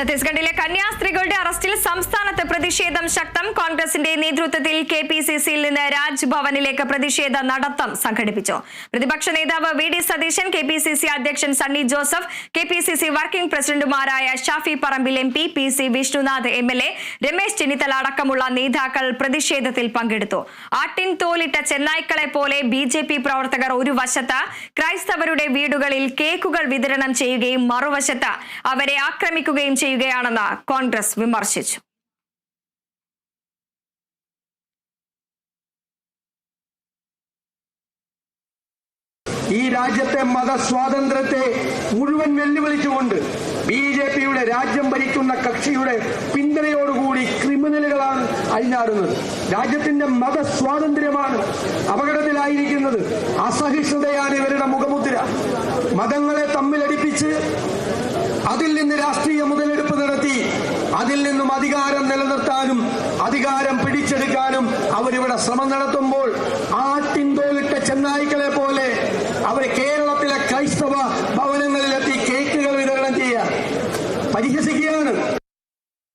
ഛത്തീസ്ഗഡിലെ കന്യാസ്ത്രീകളുടെ അറസ്റ്റിൽ സംസ്ഥാനത്ത് പ്രതിഷേധം ശക്തം. കോൺഗ്രസിന്റെ നേതൃത്വത്തിൽ കെ പി സി സിയിൽ നിന്ന് രാജ്ഭവനിലേക്ക് പ്രതിഷേധ നടത്തം സംഘടിപ്പിച്ചു. പ്രതിപക്ഷ നേതാവ് V D Satheesan K P C C അധ്യക്ഷൻ Sunny Joseph K P C C working പ്രസിഡന്റുമാരായ Shafi Parambil M P P C Vishnunath M L A Ramesh Chennithala അടക്കമുള്ള നേതാക്കൾ പ്രതിഷേധത്തിൽ പങ്കെടുത്തു. ആട്ടിൻ തോലിട്ട ചെന്നായ്ക്കളെ പോലെ ബി ജെ പി പ്രവർത്തകർ ഒരു വശത്ത് ക്രൈസ്തവരുടെ വീടുകളിൽ കേക്കുകൾ വിതരണം ചെയ്യുകയും മറുവശത്ത് അവരെ ആക്രമിക്കുകയും ചെയ്യുകയാണെന്ന് കോൺഗ്രസ് വിമർശിച്ചു. ഈ രാജ്യത്തെ മതസ്വാതന്ത്ര്യത്തെ മുഴുവൻ വെല്ലുവിളിച്ചുകൊണ്ട് ബി ജെ പിയുടെ രാജ്യം ഭരിക്കുന്ന കക്ഷിയുടെ പിന്തുണയോടുകൂടി ക്രിമിനലുകളാണ് അഴിഞ്ഞാടുന്നത്. രാജ്യത്തിന്റെ മതസ്വാതന്ത്ര്യമാണ് അപകടത്തിലായിരിക്കുന്നത്. അസഹിഷ്ണുതയാണ് ഇവരുടെ മുഖമുദ്ര. മതങ്ങളെ തമ്മിലടിപ്പിച്ച് അതിൽ നിന്ന് രാഷ്ട്രീയ മുതലെടുപ്പ് നടത്തി അതിൽ നിന്നും അധികാരം നിലനിർത്താനും അധികാരം പിടിച്ചെടുക്കാനും അവരിവിടെ ശ്രമം നടത്തുമ്പോൾ ആട്ടിൻതോലിട്ട ചെന്നായ്ക്കളെ അവരെ കേരളത്തിലെ ക്രൈസ്തവ ഭവനങ്ങളിലെത്തി കേക്കുകൾ വിതരണം ചെയ്യുക. പരിഹസിക്കുകയാണ്.